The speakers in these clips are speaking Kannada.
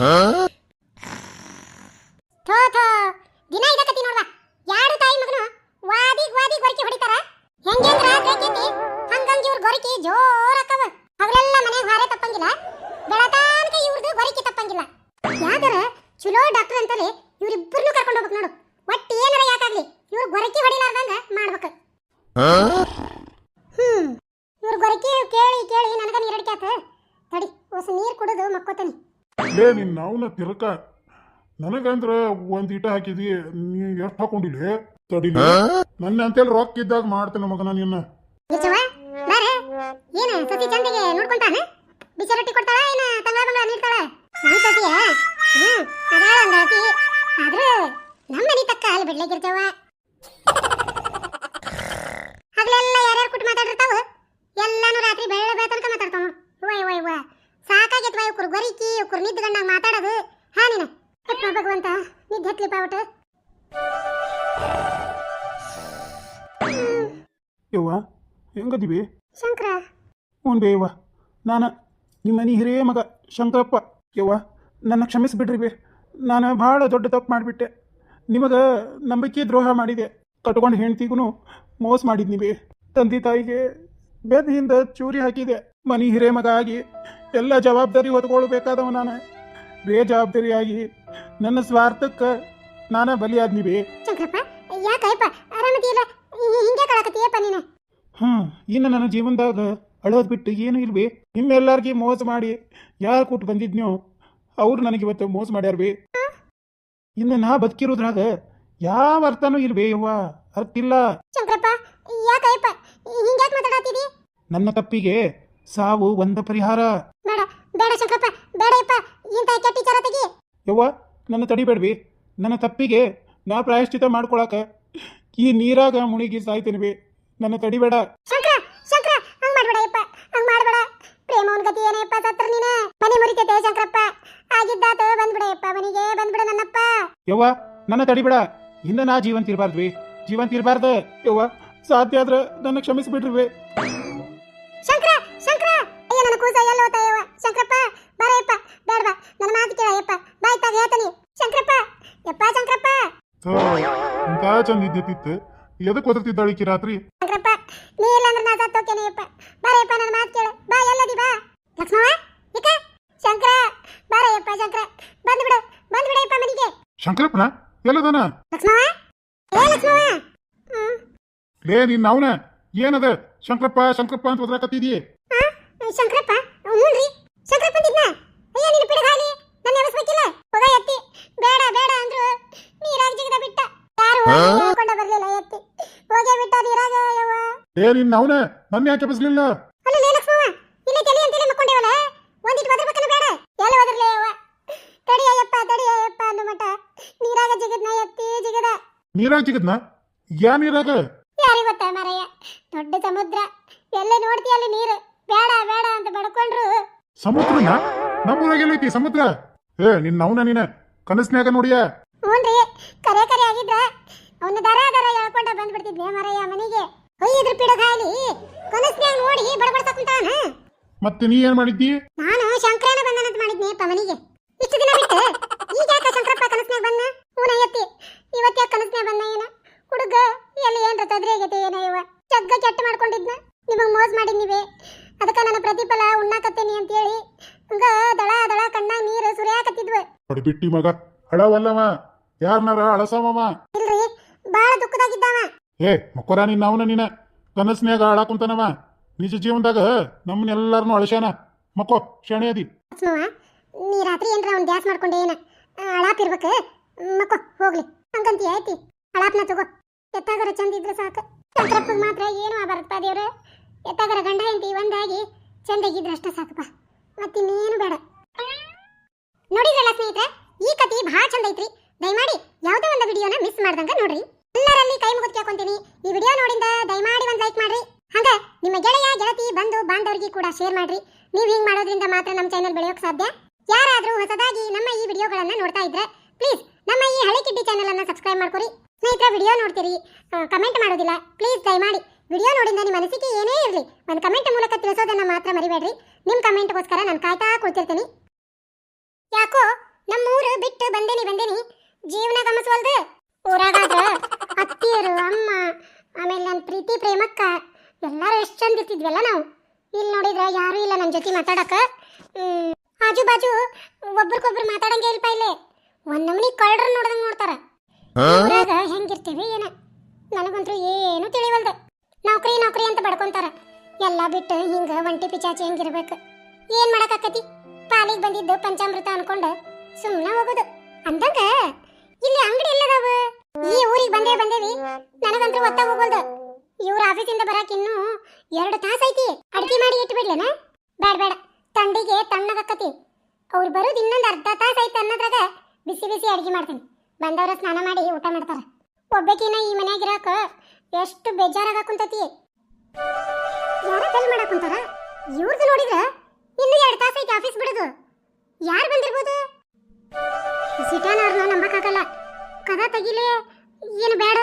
ಥೋ ಥೋ. ದಿನ ಇದಕತ್ತಿ ನೋಡ್ವಾ. ಯಾರು ತಾಯಿ ಮಗನು ವಾದಿ ವಾದಿಗ್ ಗೊರಕಿ ಹೊಡಿತಾರ? ಹೆಂಗೆಂದ್ರ ಬೇಕೈತಿ ಹಂಗಂಗೆ ಇವ್ರ ಗೊರಕಿ ಜೋರಕ್ಕವ ಅವರೆಲ್ಲ ಮನೆಗೆ ಹಾರೆ ತಪ್ಪಂಗಿಲ್ಲ. ಬೆಳತಾನಕ ಇವ್ರದ್ದು ಗೊರಕಿ ತಪ್ಪಂಗಿಲ್ಲ. ಯಾವ್ದಾರ ಚಲೋ ಡಾಕ್ಟರ್ ಅಂತಾರೆ ಇವ್ರಿಬ್ಬರನ್ನು ಕರ್ಕೊಂಡು ಹೋಗ್ಬೇಕು ನೋಡು. ಒಟ್ಟು ಏನಾರ ಯಾಕಾಗ್ಲಿ ಇವ್ರ ಗೊರಕಿ ಹೊಡಿಲಾರ್ದಂಗ ಮಾಡ್ಬೇಕು. ಹ್ಮ್. ಇವ್ರ ಗೊರಕಿ ಕೇಳಿ ಕೇಳಿ ನನಗ ನೀರಡಿಕ್ಯಾತ ತಡಿ, ಹೊಸ ನೀರ್ ಕುಡಿದು ಮಕ್ಕೋತಾನೆ. ಲೇ ನಿನ್ನ ನಾವ್ನ ತಿರಕ. ನನಗಂದ್ರ ಒಂದ್ ಇಟ ಹಾಕಿದಿ ನೀ ಎಷ್ಟು ಹಾಕೊಂಡಿಲ್ಲ ತಡಿಲಿ. ನನ್ನ ಅಂತೇಳಿ ರೊಕ್ಕ ಇದ್ದಾಗ ಮಾಡ್ತೇನೆ ಮಗನ ನಿನ್ನ. ಬಾರೆ. ಏನು ಸತಿ ಚಂದಿಗೆ ನೋಡ್ಕೊಂತಾನ? ಬಿಸಿ ರೊಟ್ಟಿ ಕೊಡ್ತಾಳ ಏನ ತಂಗಳ ಬಂಗಳ ನೀಡ್ತಾಳ? ನನ್ ಸತಿಯ ಹ್ಮ್ ಅದಾಳ ಒಂದಾತಿ ಆದ್ರ ನಮ್ಮ ಮನಿ ತಕ್ಕ ಅಲ್ಲಿ ಬಿಡ್ಲಿಕ್ಕಿರ್ತಾವ ಹಗಲೆಲ್ಲ ಯಾರ್ಯಾರು ಕುಟ್ಟು ಮಾತಾಡಿರ್ತಾವ ಎಲ್ಲಾನು ರಾತ್ರಿ ಬೆಳ್ಳ ಬೆಳ ತನಕ ಮಾತಾಡ್ತಾವ. ಓಯ್ ಓಯ್ ವಾ ಸಾಕಾಗೈತ್ವ ಗರಿಕಿ ಗೊರಿಕಿ ಇವ್ಕರು ನಿದ್ಗಂಡಾಗ ಮಾತಾಡೋದು. ಹಾ ನೀನ. ಅಪ್ಪ ಭಗವಂತ ನಿದ್ದೆ ಹತ್ಲಿಪ್ಪ ಒಟ್ಟು. ಯವ್ವ ಹೆಂಗದಿವಿ? ಶಂಕರ. ಹ್ಞೂ ಬೇ ಯವ್ವ. ನಾನು ನಿಮ್ಮ ಮನೆ ಹಿರಿಯ ಮಗ ಶಂಕರಪ್ಪ. ಯವ್ವ ನನ್ನ ಕ್ಷಮಿಸ್ಬಿಡ್ರಿ ಬೇ ನಾನು ಭಾಳ ದೊಡ್ಡ ತಪ್ಪು ಮಾಡಿಬಿಟ್ಟೆ. ನಿಮಗೆ ನಂಬಿಕೆ ದ್ರೋಹ ಮಾಡಿದೆ. ಕಟ್ಕೊಂಡು ಹೆಂಡ್ತಿಗೂ ಮೋಸ ಮಾಡಿದ್ನಿ ಬೇ ತಂದೆ ತಾಯಿಗೆ ಬೆದ್ದಿಂದ ಚೂರಿ ಹಾಕಿದೆ. ಮನೆ ಹಿರೇ ಮಗ ಆಗಿ ಎಲ್ಲ ಜವಾಬ್ದಾರಿ ಹೊತ್ಕೊಳ್ಬೇಕಾದವ ನಾನು. ಬೇಜವಾಬ್ದಾರಿಯಾಗಿ ನನ್ನ ಸ್ವಾರ್ಥಕ್ಕೆ ನಾನೇ ಬಲಿಯಾದ್ನಿ ಬೇ. ಶಂಕರಪ್ಪ ಯಾಕಯ್ಯಪ್ಪ ಆರಾಮದಿಲ್ಲ ಹಿಂಗೆ ಕಳಕತ್ತೀಯಪ್ಪ ನೀನು? ಇನ್ನು ನನ್ನ ಜೀವನದಾಗ ಅಳೋದು ಬಿಟ್ಟು ಏನು ಇಲ್ವೇ ನಿಮ್ಮೆಲ್ಲರಿಗೆ ಮೋಸ ಮಾಡಿ ಯಾರು ಕೊಟ್ಟು ಬಂದಿದ್ನೋ ಅವ್ರು ನನಗೆ ಇವತ್ತು ಮೋಸ ಮಾಡ್ಯಾರ ಬಿ. ಇನ್ನು ನಾ ಬದುಕಿರೋದ್ರಾಗ ಯಾವ ಅರ್ಥನೂ ಇಲ್ವೇ ಯವ್ವ. ಅರ್ಥ ಇಲ್ಲ. ಶಂಕರಪ್ಪ ಯಾಕಯ್ಯಪ್ಪ ಹಿಂಗ್ಯಾಕ್ ಮಾತಾಡತ್ತಿದಿ ನನ್ನ ತಪ್ಪಿಗೆ ಸಾವು ಒಂದ ಪರಿಹಾರ. ಬೇಡ ಬೇಡ ಶಂಕರಪ್ಪ ಬೇಡಪ್ಪ ಇಂಥ ಕೆಟ್ಟ ವಿಚಾರ ತೆಗಿ. ಯವ್ವ ನನ್ನ ತಡಿಬೇಡ್ವಿ ನನ್ನ ತಪ್ಪಿಗೆ ನಾ ಪ್ರಾಯಶ್ಚಿತ ಮಾಡ್ಕೊಳಕ ಈ ನೀರಾಗ ಮುಳುಗಿ ಸಾಯ್ತೀನಿ ಬಿ ನನ್ನ ತಡಿಬೇಡ ಶಂಕರ ಶಂಕರ ಹಂಗ್ ಮಾಡ್ಬೇಡಯ್ಯಪ್ಪ ಹಂಗ್ ಮಾಡ್ಬೇಡ. ಪ್ರೇಮವನ್ ಗತಿ ಏನಯ್ಯಪ್ಪ ಸತ್ರ ನೀನ. ಮನೆ ಮುರಿತೈತೆ ಶಂಕರಪ್ಪ. ಆಗಿದ್ದಾತ ಬಂದ್ಬಿಡಯ್ಯಪ್ಪ ಮನೆಗೆ ಬಂದ್ಬಿಡ ನನ್ನಪ್ಪ. ಯವ್ವ ನನ್ನ ತಡಿಬೇಡ ಇನ್ನ ನಾ ಜೀವಂತ ತಿರ್ಬಾರ್ದ್ವಿ ಜೀವಂತ ತಿರ್ಬಾರ್ದ ಯವ್ವ. ಸಾಧ್ಯ ಆದ್ರೆ ನನ್ನ ಕ್ಷಮಿಸ್ಬಿಡ್ರಿ ಯಪ್ಪ ಶಂಕರಪ್ಪ ಇಂತ ಚಂದ ಇದ್ದಿತ್ತು ಎದಕ್ ಒದರ್ತಿದ್ದಾಳಿಕಿ ರಾತ್ರಿ ಶಂಕರಪ್ಪ ನೀ ಇಲ್ಲ ಅಂದ್ರೆ ನಾ ಸತ್ತೋಕೇನೆಯಪ್ಪ ಬರಯ್ಯಪ್ಪ ನನ್ನ ಮಾತು ಕೇಳು ಬಾ ಎಲ್ಲದಿ ಬಾ ಲಕ್ಷ್ಮವ್ವ ಇಕ ಶಂಕರ ಬರಯ್ಯಪ್ಪ ಶಂಕರ ಬಂದ್ಬಿಡು ಬಂದ್ಬಿಡಯ್ಯಪ್ಪ ಮನೆಗೆ ಶಂಕರಪ್ಪನ ಎಲ್ಲದಾನ ಲಕ್ಷ್ಮವ್ವ ಏ ಲಕ್ಷ್ಮವ್ವ ಹ್ಮ್ ಲೇ ನಿನ್ ಅವನ ಏನದ ಶಂಕರಪ್ಪ ಶಂಕರಪ್ಪ ಅಂತ ಒದ್ರಾಕತ್ತಿದಿ ಆ, ಶಂಕರಪ್ಪ ಹ್ಞೂನ್ರಿ ಶಂಕರಪ್ಪ ಅಂದಿದ್ನ ಅಯ್ಯ ನಿನ್ನ ಪಿಡಗಾಲಿ ಹೊಗ ಎತ್ತಿ ಬೇಡ ಬೇಡ ಅಂದ್ರು ನೀರಾಗ ಜಿಗದ ಬಿಟ್ಟ. ಯಾರು ಹೇಳ್ಕೊಂಡ ಬರ್ಲಿಲ್ಲ ಎತ್ತಿ ಹೋಗೇ ಬಿಟ್ಟ ನೀರಾಗ ಯವ್ವ ಅವನ? ನನ್ನ ಯಾಕೆ ಬಸ್ಲಿಲ್ಲ ಅಲ್ಲ ಲೇಲಕ್ ಲಕ್ಷ್ಮವ್ವ ಇಲ್ಲ ತಲೆ ಅಂತಲೇ ಮಕ್ಕೊಂಡೇವಲ್ಲ? ಒಂದಿಟ್ಟು ಬೇಡ. ಎಲ್ಲ ಹೋದ್ರಲೇ ಯವ್ವ ತಡಿಯಯ್ಯಪ್ಪ ತಡಿಯಯ್ಯಪ್ಪ ಅಂದ ಮಟ ನೀರಾಗ ಜಿಗದ್ನ ಎತ್ತಿ ಜಿಗದ. ನೀರಾಗ ಸಿಗದ್ನ ಯಾ ನೀರಾಗ ಯಾರಿಗೆ ಗೊತ್ತಾ ಮಾರಯ್ಯ? ದೊಡ್ಡ ಸಮುದ್ರ. ಎಲ್ಲ ನೋಡ್ತೀಯ ಅಲ್ಲಿ ನೀರು. ಬೇಡ ಬೇಡ ಅಂತ ಬಡ್ಕೊಂಡ್ರು. ಸಮುದ್ರನ? ನಮ್ಮೂರಾಗ ಎಲ್ಲೈತಿ ಸಮುದ್ರ? ಏ ನಿನ್ ಅವನ ನೀನ. ಕನಸ್ನ್ಯಾಗ ನೋಡಿಯ? ಹ್ಞೂನ್ರಿ ಕರೆ ಕರೆ ಆಗಿದ್ರ. ಅವನ ದರ ದರ ಹೇಳ್ಕೊಂಡ ಬಂದ್ಬಿಡ್ತಿದ್ವಿ ಮರಯ್ಯ ಮನೆಗೆ. ಒಯ್ಯಿದ್ರ ಪಿಡಗಾಲಿ ಕನಸ್ನ್ಯಾಗ ನೋಡಿ ಬಡಬಡ್ಸಕ್ ಕುಂತಾನ. ಮತ್ತೆ ನೀ ಏನ್ ಮಾಡಿದ್ದಿ? ನಾನು ಶಂಕರನ ಬಂದನಂತ ಮಾಡಿದ್ನಿಪ್ಪ ಮನೆಗೆ. ಇಷ್ಟು ದಿನ ಬಿಟ್ಟು ಈಗ ಯಾಕೆ ಶಂಕರಪ್ಪ ಕನಸ್ನ್ಯಾಗ ಬಂದ? ಹೂನ ಎತ್ತಿ. ಇವತ್ತು ಯಾಕೆ ಕನಸ್ನ್ಯಾಗ ಬಂದ ಏನ? ಹುಡುಗ ಎಲ್ಲಿ ಏನ್ರ ತೊಂದ್ರೆ ಆಗೈತೆ ಏನ ಇವ? ಜಗ್ಗ ಕೆಟ್ಟ ಮಾಡ್ಕೊಂಡಿದ್ನ. ನಿಮಗ್ ಮೋಸ ಮಾಡಿದ್ನಿವೆ ಅದಕ್ಕ ನನ್ನ ಪ್ರತಿಫಲ ಉಣ್ಣಾಕತ್ತೇನಿ ಅಂತೇಳಿ ಹಂಗ ದಳ ದಳ ಕಣ್ಣಾಗ ನೀರು ಸುರಿಯಾಕತ್ತಿದ್ವು. ಬಿಟ್ಟಿ ಮಗ ಅಳವಲ್ಲವ ಯಾರನಾರ ಅಳಸವವ ಇಲ್ರಿ ಬಾಳ ದುಃಖದಾಗಿದ್ದಾವ. ಏ ಮಕ್ಕೋರ ನಿನ್ನ ಅವನ ನೀನ ಕನಸ್ನ್ಯಾಗ ಅಳಾಕುಂತಾನವ ನಿಜ ಜೀವನದಾಗ ನಮ್ಮನ್ನೆಲ್ಲಾರನು ಅಳಸ್ಯಾನ ಮಕ್ಕೋ ಕ್ಷಣೇದಿ ಅದಿ. ನೀ ರಾತ್ರಿ ಏನ್ರ ಅವ್ನ್ ಗ್ಯಾಸ್ ಮಾಡ್ಕೊಂಡೆ ಏನ? ಅಳಾಪ್ ಇರ್ಬೇಕು? ಮಕ್ಕೋ ಹೋಗ್ಲಿ. ಹಂಗಂತಿ ಐತಿ ಅಳಾಪ್ನ ತಗೋ. ಎತ್ತಾಗರ ಚಂದ ಇದ್ರೆ ಸಾಕು. ಶಂಕರಪ್ಪಗ್ ಮಾತ್ರ ಏನು ಬರಪ್ಪ ದೇವ್ರ ಎತ್ತಾಗರ ಗಂಡ ಹೆಂಡತಿ ಒಂದಾಗಿ ಚಂದಾಗಿದ್ರೆ ಅಷ್ಟೇ ಸಾಕಪ್ಪ. ಮತ್ತಿನ್ನೇನು ಬೇಡ. ನೋಡಿದ್ರಲ್ಲ ಸ್ನೇಹಿತರೆ, ಈ ಕತಿ ಬಹಳ ಚಂದ ಐತ್ರಿ. ದಯಮಾಡಿ ಯಾವುದೇ ಒಂದು ವಿಡಿಯೋನ ಮಿಸ್ ಮಾಡ್ದಂಗ ನೋಡ್ರಿ. ಎಲ್ಲರಲ್ಲಿ ಕೈ ಮುಗಿದ್ ಕೇಳ್ಕೊಂತೀನಿ. ಈ ವಿಡಿಯೋ ನೋಡಿಂದ ದಯಮಾಡಿ ಒಂದು ಲೈಕ್ ಮಾಡ್ರಿ. ಹಂಗ ನಿಮ್ಮ ಗೆಳೆಯ, ಗೆಳತಿ, ಬಂಧು, ಬಾಂಧವರಿಗೆ ಕೂಡ ಶೇರ್ ಮಾಡ್ರಿ. ನೀವು ಹಿಂಗ್ ಮಾಡೋದ್ರಿಂದ ಮಾತ್ರ ನಮ್ಮ ಚಾನೆಲ್ ಬೆಳೆಯೋಕೆ ಸಾಧ್ಯ. ಯಾರಾದರೂ ಹೊಸದಾಗಿ ನಮ್ಮ ಈ ವಿಡಿಯೋಗಳನ್ನ ನೋಡ್ತಾ ಇದ್ರೆ ಪ್ಲೀಸ್ ನಮ್ಮ ಈ ಹಳೆ ಕಿಡ್ಡಿ ಚಾನೆಲ್ ಅನ್ನ ಸಬ್ಸ್ಕ್ರೈಬ್ ಮಾಡ್ಕೊರಿ. ಸ್ನೇಹಿತರೆ, ವಿಡಿಯೋ ನೋಡ್ತೀರಿ. ಕಮೆಂಟ್ ಮಾಡೋದಿಲ್ಲ. ಪ್ಲೀಸ್ ದಯಮಾಡಿ ವಿಡಿಯೋ ನೋಡಿಂದ ನಿಮ್ಮ ಮನಸ್ಸಿಗೆ ಏನೇ ಇರಲಿ, ಒಂದು ಕಮೆಂಟ್ ಮೂಲಕ ತಿಳಿಸೋದನ್ನ ಮಾತ್ರ ಮರಿಬೇಡ್ರಿ. ನಿಮ್ಮ ಕಮೆಂಟ್ಗೋಸ್ಕರ ನಾನು ಕಾಯ್ತಾ ಕೂತಿರ್ತೀನಿ ಯಾಕೋ ನಮ್ಮ ಊರು ಬಿಟ್ಟು ಬಂದೇನಿ ಬಂದೇನಿ ಜೀವನ ಗಮನಿಸವಲ್ದು ಊರಾಗಾದ್ರೆ ಅತ್ತಿಯರು ಅಮ್ಮ ಆಮೇಲೆ ನನ್ನ ಪ್ರೀತಿ ಪ್ರೇಮಕ್ಕ ಎಲ್ಲರೂ ಎಷ್ಟು ಚಂದ ಇರ್ತಿದ್ವಲ್ಲ ನಾವು. ಇಲ್ಲಿ ನೋಡಿದ್ರೆ ಯಾರೂ ಇಲ್ಲ ನನ್ನ ಜೊತೆ ಮಾತಾಡಕ್ಕೆ ಆಜು ಬಾಜು ಒಬ್ರಿಗೊಬ್ರು ಮಾತಾಡಂಗೆ ಇಲ್ಪ ಇಲ್ಲಿ. ಒಂದ್ ನಮನಿ ಕಳ್ಳರ ನೋಡ್ದಂಗೆ ನೋಡ್ತಾರ. ಊರಾಗ ಹೆಂಗಿರ್ತೀವಿ ಏನ ನನಗಂತೂ ಏನು ತಿಳಿವಲ್ದೆ. ನೌಕರಿ ನೌಕರಿ ಅಂತ ಬಡ್ಕೊಂತಾರ. ಎಲ್ಲ ಬಿಟ್ಟು ಹಿಂಗ ಒಂಟಿ ಪಿಚಾಚಿ ಹಂಗಿರ್ಬೇಕು? ಏನು ಮಾಡೋಕ್ಕಾಕತಿ? ಪಾಲಿಗೆ ಬಂದಿದ್ದು ಪಂಚಾಮೃತ ಅನ್ಕೊಂಡು ಸುಮ್ಮನೆ ಹೋಗುದು. ಅಂದಂಗ, ಇಲ್ಲಿ ಅಂಗಡಿ ಎಲ್ಲದಾವ? ಈ ಊರಿಗೆ ಬಂದೇ ಬಂದೇವಿ. ನನಗಂತೂ ಒತ್ತ ಹೋಗೋದು ಇವ್ರ ಆಫೀಸಿಂದ ಬರಕ್ಕೆ ಇನ್ನೂ ಎರಡು ತಾಸು ಐತಿ. ಅಡ್ಗೆ ಮಾಡಿ ಇಟ್ಬಿಡ್ಲೇನ ಬೇಡ ಬೇಡ ತಂಡಿಗೆ ತಣ್ಣಗಕ್ಕತಿ ಅವ್ರು ಬರೋದು ಇನ್ನೊಂದು ಅರ್ಧ ತಾಸು ಐತೆ ಅನ್ನೋದ್ರಾಗ ಬಿಸಿ ಬಿಸಿ ಅಡ್ಗೆ ಮಾಡ್ತೀನಿ. ಬಂದವರ ಸ್ನಾನ ಮಾಡಿ ಊಟ ಮಾಡ್ತಾರ. ಒಬ್ಬಕಿನ ಈ ಮನೆಯಾಗಿರೋಕೆ ಎಷ್ಟು ಬೇಜಾರಾಗ ಕುಂತತಿ. ಯಾರ ಬೆಲ್ ಮಾಡಕ್ ಕುಂತಾರ ಇವ್ರದ್ದು ನೋಡಿದ್ರೆ ಇನ್ನು ಎರಡು ತಾಸು ಐತೆ ಆಫೀಸ್ ಬಿಡೋದು. ಯಾರು ಬಂದಿರ್ಬೋದು? ಸಿಟಾನ್ ಅವ್ರನ್ನ ನಂಬಕ್ಕಾಗಲ್ಲ. ಕದ ತೆಗಿಲಿ ಏನು ಬೇಡ.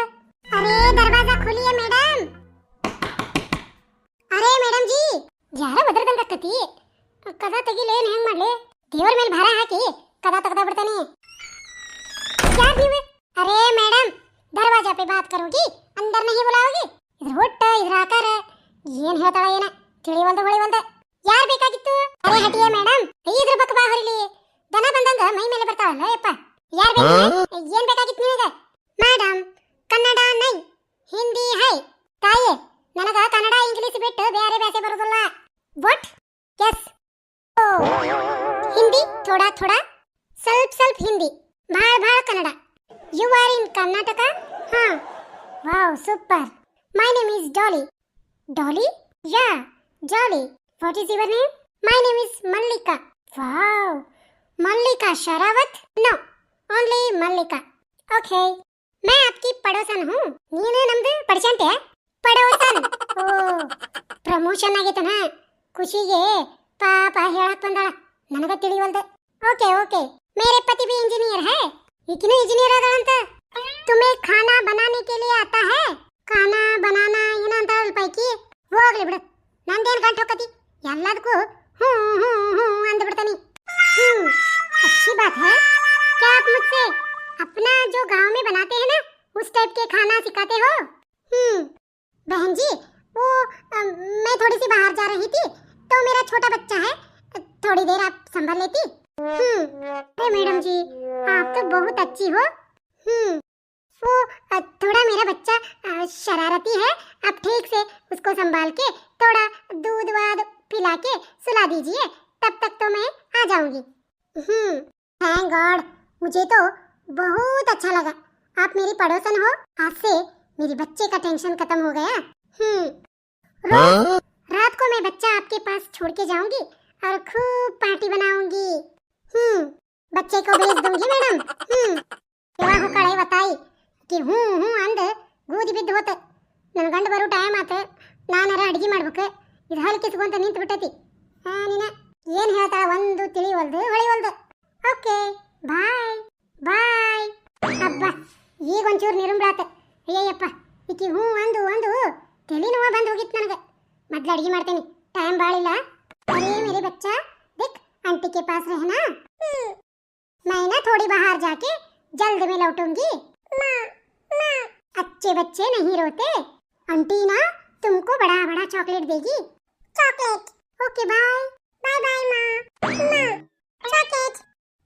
ಅರೇ, ದರ್ವಾಜಾ ಖೋಲಿಯೇ ಮೇಡಮ್ ಅರೇ ಮೇಡಮ್ ಜಿ ಯಾರ ಬದರ್ದಂಗ ಕದ ತೆಗಿಲಿ ಏನು ಹೆಂಗ್ ಮಾಡ್ಲಿ? ದೇವ್ರ ಮೇಲೆ ಭಾರ ಹಾಕಿ ಕದ ತೆಗ್ದ ಬಿಡ್ತಾನೆ. ಯಾರು ನೀವು? ಅರೇ ಮೇಡಮ್ ದರ್ವಾಜಾ ಪೇ ಬಾತ್ ಕರೋಗಿ, ಅಂದರ್ನ ಹಿ ಬುಲಾವೋಗಿ ಇದ್ರ ಹೊಟ್ಟ ಇದ್ರ ಆಕಾರ. ಏನ್ ಹೇಳ್ತಾಳ ಏನ? ತಿಳಿವಂತ ಒಂದು ಯಾರ್ ಬೇಕಾಗಿತ್ತು? ಅರೆ ಹಟಿಯೇ ಮೇಡಮ್ ಐದ್ರ ಬಕ್ಕ ಬಾ ಹೊರಲಿ. ದನ ಬಂದಂಗ ಮೈ ಮೇಲೆ ಬರ್ತಾವಲ್ಲ ಯಪ್ಪ. ಯಾರ್ ಬೇಕು ಏನ್ ಬೇಕಾಗಿತ್ತು ನಿಮಗೆ ಮೇಡಮ್ ಕನ್ನಡ ನೈ ಹಿಂದಿ ಹೈ. ತಾಯಿ ನನಗ ಕನ್ನಡ ಇಂಗ್ಲಿಷ್ ಬಿಟ್ಟು ಬೇರೆ ಭಾಷೆ ಬರೋದಿಲ್ಲ. ವಾಟ್ ಎಸ್ ಹಿಂದಿ ಥೋಡಾ ಥೋಡಾ. ಸ್ವಲ್ಪ ಸ್ವಲ್ಪ ಹಿಂದಿ. ಭಾಳ ಭಾಳ Kannada. You are in Karnataka ಹಾ. Wow super my name is Dolly Dolly? Yeah, Jolly. What is your name? My name is Mallika. Wow. Mallika Sharawat? No, only Mallika. Okay. मैं आपकी पड़ोसन हूँ ನೀನು ನಮ್ದು ಪರ್ಸೆಂಟ್ तुम्हें खाना बनाने के लिए आता है ಕಾನ ಬನಾನ ಏನ ಅಂತ ಪೈಕಿ ಹೋಗ್ಲಿ ಬಿಡು. ನಂದೇನು ಗಂಟು ಹೋಗತಿ ಎಲ್ಲದಕ್ಕೂ ಹ್ಞೂ ಹ್ಞೂ ಹ್ಞೂ ಅಂದ್ಬಿಡ್ತಾನೆ ಹ್ಞೂ अच्छी बात है क्या आप मुझसे अपना जो गाँव में बनाते हैं ना उस टाइप के खाना सिखाते हो हम्म बहन जी वो आ, मैं थोड़ी सी बाहर जा रही थी तो मेरा छोटा बच्चा है थोड़ी देर आप संभाल लेती हम्म अरे मैडम जी आप तो बहुत अच्छी हो हम्म वो थोड़ा मेरा बच्चा शरारती है आप ठीक से उसको संभाल के थोड़ा दूध वाद पिला के सुला दीजिए तब तक तो मैं आ जाऊँगी। हम्म थैंक गॉड मुझे तो बहुत अच्छा लगा। आप मेरी पड़ोसन हो आज से मेरे बच्चे का टेंशन खत्म हो गया। हम्म हाँ? रात को मैं बच्चा आपके पास छोड़ के जाऊँगी और खूब पार्टी बनाऊँगी। हम्म बच्चे को भेज दूँगी मैडम। हम्म हुआ हो कड़ाई बताई? ಅಕ್ಕಿ ಹ್ಞೂ ಹ್ಞೂ ಅಂದೆ. ಬೂದಿ ಬಿದ್ದು ಹೋತ ನನ್ನ ಗಂಡ ಬರೋ ಟೈಮ್ ಆತ. ನಾನಾರ ಅಡುಗೆ ಮಾಡ್ಬೇಕು. ಇದು ಹಾಲು ಕಿಸ್ಕೊಂತ ನಿಂತು ಬಿಟ್ಟೈತಿ. ಹಾಂ ನೀನ ಏನು ಹೇಳ್ತಾ ಒಂದು ತಿಳಿವಲ್ದು ಹೊಳಿವಲ್ದು ಓಕೆ ಬಾಯ್ ಬಾಯ್ ಅಬ್ಬ, ಈಗ ಒಂಚೂರು ನಿರುಂಬ್ರಾತ ಅಯ್ಯಯ್ಯಪ್ಪ ಇಕ್ಕಿ ಹ್ಞೂ ಅಂದು ಒಂದು ತಿಳಿನೋವ ಬಂದು ಹೋಗಿತ್ತು ನನಗೆ. ಮೊದ್ಲು ಅಡುಗೆ ಮಾಡ್ತೀನಿ. ಟೈಮ್ ಬಾಳಿಲ್ಲ ಅರೇ ಮೇರಿ ಬಚ್ಚ, ದಿಕ್, ಅಂಟಿಕೆ ಪಾಸ್ ರೆಹನಾ ಮೈನಾ ಥೋಡಿ ಬಹಾರ್ ಜಾಕೆ, ಜಲ್ದ್ ಮೇ ಲೌಟೂಂಗಿ अच्छे बच्चे नहीं रोते आंटी ना तुमको बड़ा बड़ा चॉकलेट देगी chocolate okay bye bye bye माँ चॉकलेट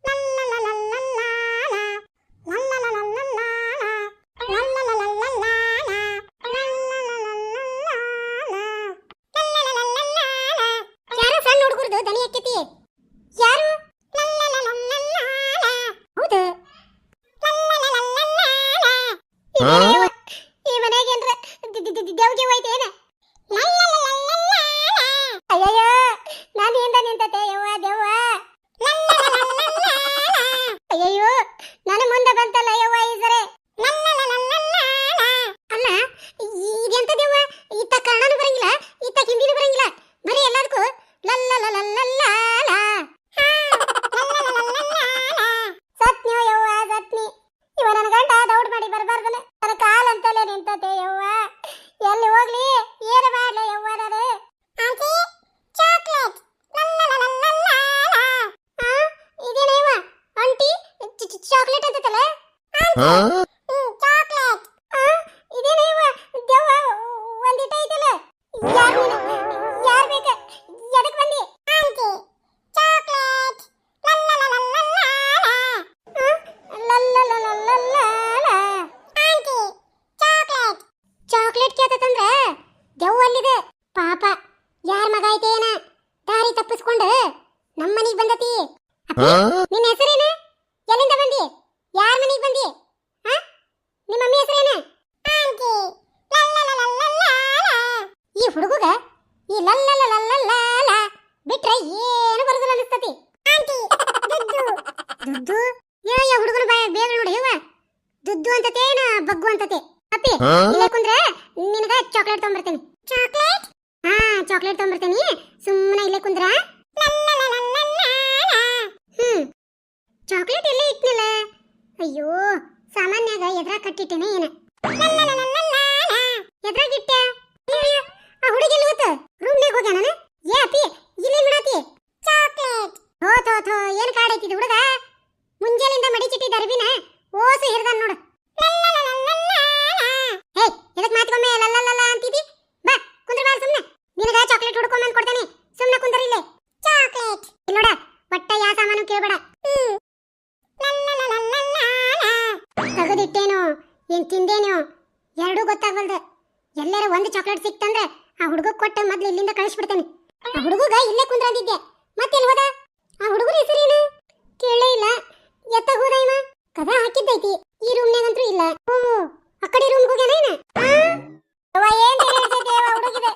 ला ला ला ला ला ला ला ला ला ला ला ला ला ಚಾಕ್ಲೇಟ್ ಹುಡುಗಗ ಈ ಲಲ್ಲ ಬಿಟ್ರೆ ಏನು ಬರೋದಿಲ್ಲ ಅನಿಸ್ತತಿ ಆಂಟಿ ದುದ್ದು. ಯಾ ಹುಡುಗನ ಬಾಯ ಬೇಗ ನೋಡಿ ಇವ ದುಡ್ಡು ಅಂತತೇನ ಬಗ್ಗು ಅಂತತೆ. ಅಪ್ಪಿ ಇಲ್ಲೇ ಕುಂದ್ರೆ ನಿನಗ ಚಾಕ್ಲೇಟ್ ತಗೊಂಬರ್ತೀನಿ. ಚಾಕ್ಲೇಟ್ ಹಾ ಚಾಕ್ಲೇಟ್ ತಗೊಂಬರ್ತೀನಿ. ಸುಮ್ಮನೆ ಇಲ್ಲೇ ಕುಂದ್ರ? ಹ್ಮ್. ಚಾಕ್ಲೇಟ್ ಎಲ್ಲೇ ಇಟ್ನಿಲ್ಲ? ಅಯ್ಯೋ ಸಾಮಾನ್ಯಾಗ ಎದ್ರಾಗ ಕಟ್ಟಿಟ್ಟೇನೆ ಏನ. ಎದ್ರಾಗ ಇಟ್ಟೆ? ಅಯ್ಯಯ್ಯ, ಆ ಹುಡುಗಿ ಎಲ್ಲಿ ರೂಮ್ ರೂಮ್ನಾಗ ಹೋಗ್ಯಾನ ಏ ಅಪ್ಪಿ ಇಲ್ಲಿ ಬಿಡತಿ ಚಾಕ್ಲೇಟ್. ಥೋ ಥೋ ಥೋ ಏನ್ ಕಾಡೈತಿ ಐತಿ ಹುಡುಗ? ಮುಂಜಾಲಿಂದ ಮಡಿಚಿಟ್ಟಿ ದರ್ಬಿನ ಓಸು ಹಿರ್ದಾನ್ ನೋಡು. ಹೇ ಇದಕ್ ಮಾತ್ಕೊಮ್ಮೆ ಲಲ್ಲಲ್ಲ ಅಂತಿದಿ? ಬಾ ಕುಂದ್ರ ಬಾ ಸುಮ್ನೆ. ನಿನಗ ಚಾಕ್ಲೇಟ್ ಹುಡ್ಕೊಂಡ್ ಬಂದ್ ಕೊಡ್ತೇನೆ. ಸುಮ್ನೆ ಕುಂದ್ರ ಇಲ್ಲೇ. ಚಾಕ್ಲೇಟ್. ನೋಡ ಒಟ್ಟ ಯಾ ಸಾಮಾನು ಕೇಳ್ಬೇಡ. ತೆಗೆದಿಟ್ಟೇನು ಏನ್ ತಿಂದೇನು ಎರಡೂ ಗೊತ್ತಾಗಲ್ದ ಎಲ್ಲರೂ ಒಂದು ಚಾಕ್ಲೇಟ್ ಸಿಕ್ತಂದ್ರೆ ಆ ಹುಡುಗ ಕೊಟ್ಟ ಮೊದ್ಲು ಇಲ್ಲಿಂದ ಕಳಿಸ್ಬಿಡ್ತೇನೆ. ಆ ಹುಡುಗ ಇಲ್ಲೇ ಕುಂದ್ರಂದಿದ್ದೆ. ಮತ್ತೆ ಎಲ್ಲಿ ಹೋದ? ಆ ಹುಡುಗರ ಹೆಸರೇನು? ಕೇಳೇ ಇಲ್ಲ. ಎತ್ತ ಹೋದ ಇವ? ಕದ ಹಾಕಿದ್ದೈತಿ. ಈ ರೂಮ್ ರೂಮ್ನಾಗಂತೂ ಇಲ್ಲ ಓ ಆ ಕಡೆ ರೂಮ್ ಹೋಗ್ಯಾನ ಹುಡುಗಿದೆ?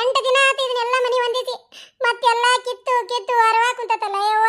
ಎಂಟು ದಿನ ಆತ ಇದನ್ನೆಲ್ಲ ಮನಿ ಒಂದೈತಿ ಮತ್ತೆಲ್ಲ ಕಿತ್ತು ಕಿತ್ತು, ಅರವಾ ಕುಂತತಲ್ಲ, ಯವ್ವ.